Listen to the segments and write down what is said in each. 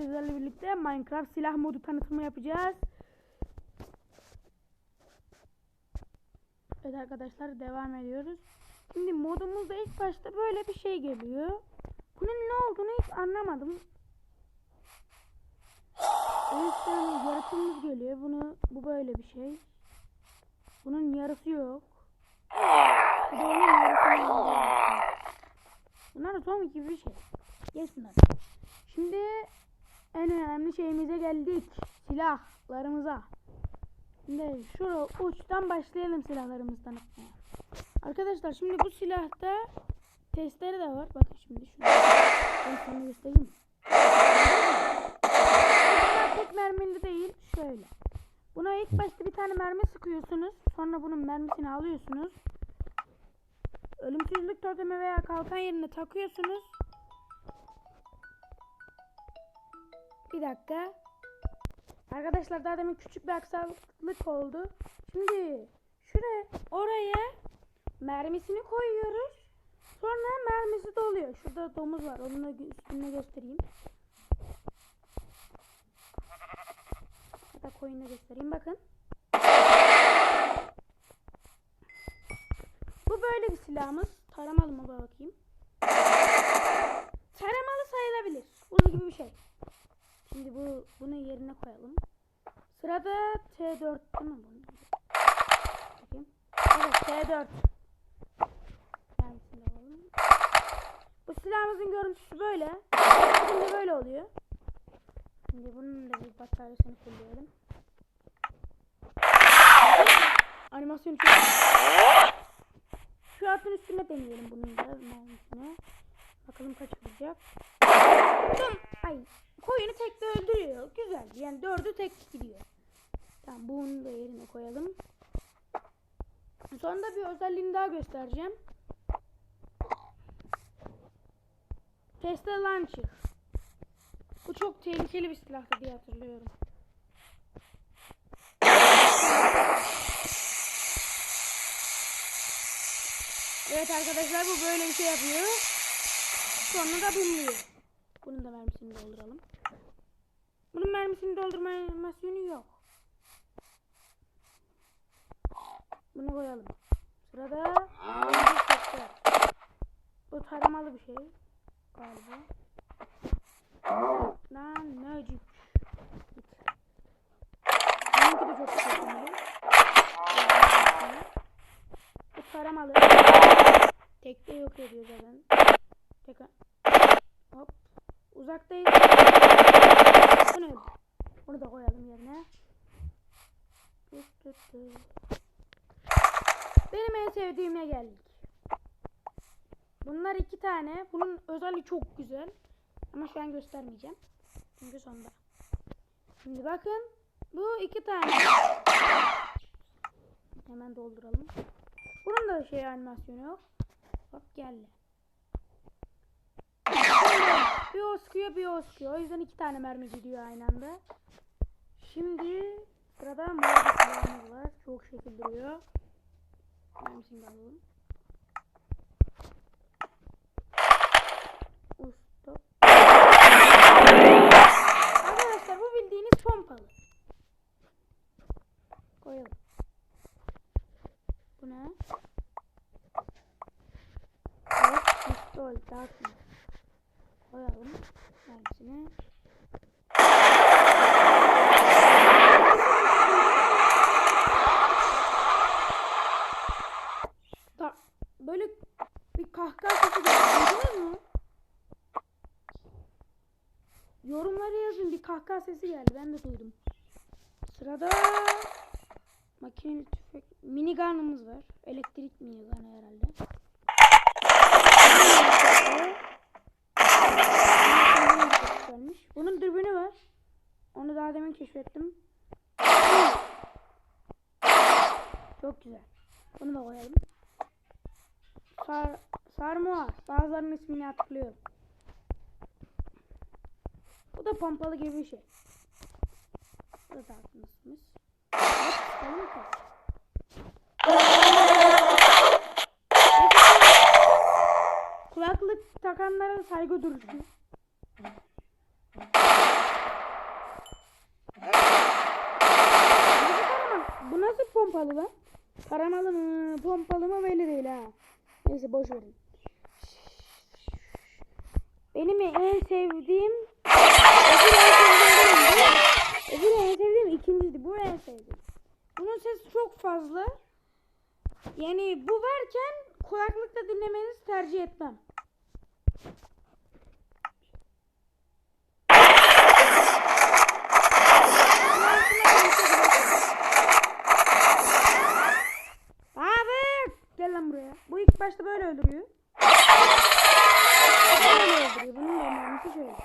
sizlerle birlikte Minecraft silah modu tanıtımı yapacağız. Evet arkadaşlar devam ediyoruz. Şimdi modumuzda ilk başta böyle bir şey geliyor. Bunun ne olduğunu hiç anlamadım. Evet tane yaratımımız geliyor. Bunu bu böyle bir şey. Bunun yarısı yok. Bunlar zombi gibi bir şey. Geç bunları. Şimdi en önemli şeyimize geldik. Silahlarımıza. Şimdi şu uçtan başlayalım silahlarımızı tanıtmaya. Arkadaşlar şimdi bu silahta testleri de var. Bakın şimdi şunu. Ben sana göstereyim. Tek mermili değil. Şöyle. Buna ilk başta bir tane mermi sıkıyorsunuz. Sonra bunun mermisini alıyorsunuz. Ölümsüzlük totemi veya kalkan yerine takıyorsunuz. Bir dakika. Arkadaşlar daha demin küçük bir aksaklık oldu. Şimdi şuraya oraya mermisini koyuyoruz. Sonra mermisi doluyor. Şurada domuz var. Onu da üstüne göstereyim. Hatta koyunu göstereyim. Bakın. Bu böyle bir silahımız. Taramalı mı bakayım. Taramalı sayılabilir. Bunun gibi bir şey. Şimdi bu bunu yerine koyalım. Sırada T4 değil mi bunun? Bakayım. Evet T4. Kendisini alalım. Bu silahımızın görüntüsü böyle. Şimdi böyle oluyor. Şimdi bunun da bir bataryasını fulleyelim. Animasyon Şu atın üstüne deneyelim bunun da mermisine. Bakalım kaç vuracak. Dım. Ay koyunu tek de öldürüyor. Güzel. Yani dördü tek gidiyor. Tamam bunu da yerine koyalım. Sonra bir özelliğini daha göstereceğim. Tesla Launcher. Bu çok tehlikeli bir silahtı diye hatırlıyorum. Evet arkadaşlar bu böyle bir şey yapıyor. Sonra da bumluyor. Bunun da mermisini dolduralım. Bunun mermisini doldurma animasyonu yok. Bunu koyalım. Sırada. Bu taramalı bir şey. Galiba. Lan möcük. Benimki de çok sıkıntılı. Bu taramalı. Tekte yok ediyor zaten. Tekrar. Hop. Uzaktayız. Bu ne? Bunu da koyalım yerine. Benim en sevdiğime geldik. Bunlar iki tane. Bunun özelliği çok güzel. Ama şu an göstermeyeceğim. Çünkü sonda. Şimdi bakın. Bu iki tane. Hemen dolduralım. Bunun da şey animasyonu yok. Bak geldi. Bir o sıkıyor bir o. O yüzden iki tane mermi gidiyor aynı anda. Şimdi sırada mor silahımız var. Çok şekil duruyor. Mermisini alalım. Arkadaşlar bu bildiğiniz pompalı. Koyalım. Bu ne? Evet, pistol, darkness. Koyalım. Mermisini. Da böyle bir kahkaha sesi geldi. Mu? Yorumlara yazın bir kahkaha sesi geldi. Ben de duydum. Sırada makineli tüfek minigun'ımız var. Elektrik minigun herhalde. O da pompalı gibi bir şey. Burada da atmışsınız. Bakalım. Kulaklık takanlara saygı duruşu. Bu nasıl pompalı lan? Paramalı mı? Pompalı mı? Belli değil ha. Neyse boş verin. Benim en sevdiğim değildi. Öbür en sevdiğim ikinciydi. Bu en sevdiğim. Bunun sesi çok fazla. Yani bu varken kulaklıkta dinlemenizi tercih etmem. Abi gel lan buraya. Bu ilk başta böyle öldürüyor. Böyle öldürüyor. Bunun da mantığı şöyle.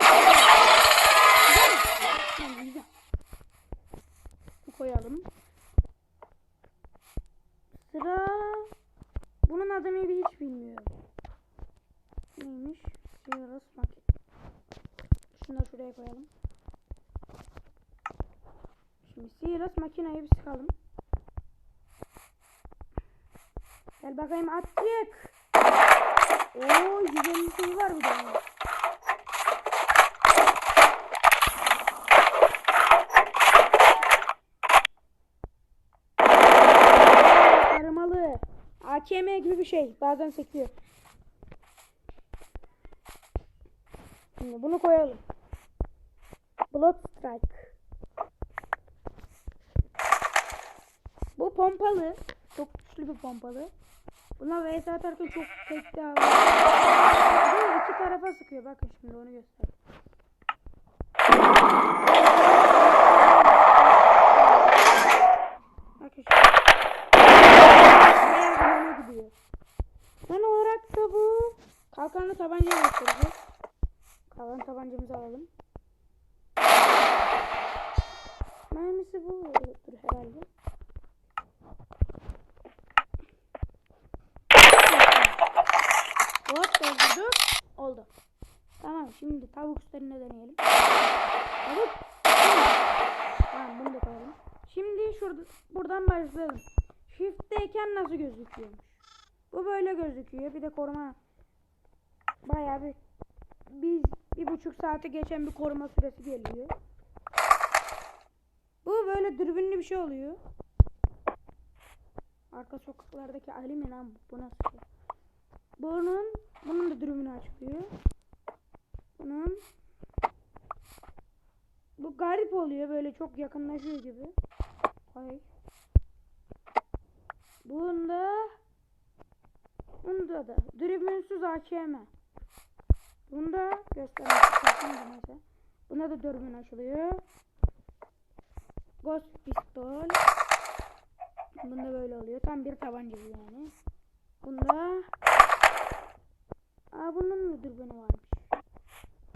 Güzel. Tamam, güzel. Bu koyalım. Sıra bunun adını bir hiç bilmiyorum. Neymiş? Sirius Market. Şunu da şuraya koyalım. Şimdi Sirius makineyi bir sıkalım. Gel bakayım attık. Oo 150 şey var bu da. AKM gibi bir şey. Bazen sekiyor. Şimdi bunu koyalım. Blood Strike. Bu pompalı. Çok güçlü bir pompalı. Buna vs atarken çok tekli alıyor. İki tarafa sıkıyor. Bakın şimdi onu göster. Bakın şimdi. Bayağı güvene gidiyor. Son olarak da bu kalkanlı tabancayı göstereceğiz. Kalkan tabancamızı alalım. Mermisi bu herhalde. Hop doldurduk. Oldu. Tamam şimdi tavuk üstlerine deneyelim. Tavuk. Tamam bunu da koyalım. Şimdi şurada buradan başlayalım. Shift'teyken nasıl gözüküyormuş? Bu böyle gözüküyor. Bir de koruma bayağı bir bir, bir buçuk saati geçen bir koruma süresi geliyor. Bu böyle dürbünlü bir şey oluyor. Arka sokaklardaki Ali mi lan bu? Nasıl şey? Bunun bunun da dürbünü açılıyor. Bunun bu garip oluyor böyle çok yakınlaşıyor gibi. Hayır. Bunda bunda da dürbünsüz AKM. Bunda göstermek istedim neyse. Bunda da dürbün açılıyor. Ghost pistol. Bunda böyle oluyor. Tam bir tabanca yani. Bunda Aa bunun da dürbünü varmış.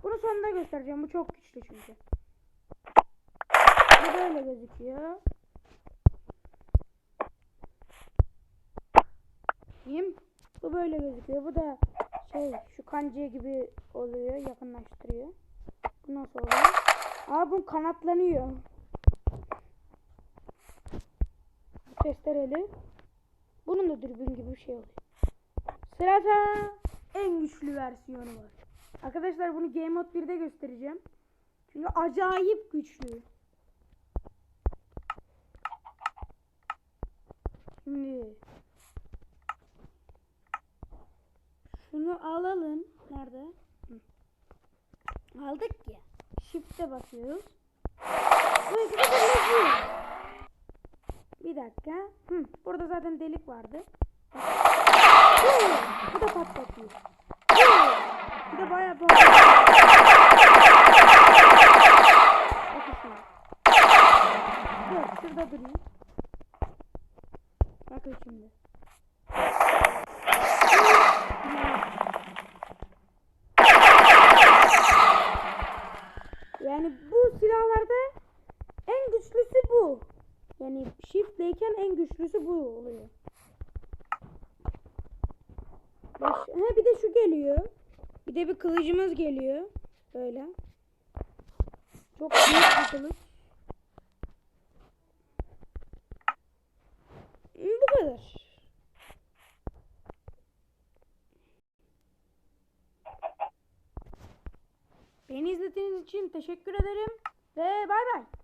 Bunu sonunda göstereceğim. Bu çok güçlü çünkü. Bu böyle gözüküyor. Kim? Bu böyle gözüküyor. Bu da şey şu kancaya gibi oluyor. Yakınlaştırıyor. Bu nasıl oluyor? Aa bu kanatlanıyor. Bu testereli. Bunun da dürbün gibi bir şey oluyor. Sırada en güçlü versiyonu var. Arkadaşlar bunu Game Mode 1'de göstereceğim. Çünkü acayip güçlü. Şimdi şunu alalım. Nerede? Hı. Aldık ya. Shift'e basıyoruz. Bir dakika. Hı, burada zaten delik vardı. Bu da patlatıyor. Bu da bayağı patlatıyor. Dur, şurada durayım. Bakın şimdi. Yani bu silahlarda en güçlüsü bu. Yani shift'leyken en güçlüsü bu oluyor. Ha bir de şu geliyor. Bir de bir kılıcımız geliyor. Böyle. Çok büyük bir kılıç. Hmm, Bu kadar. Beni izlediğiniz için teşekkür ederim ve bay bay.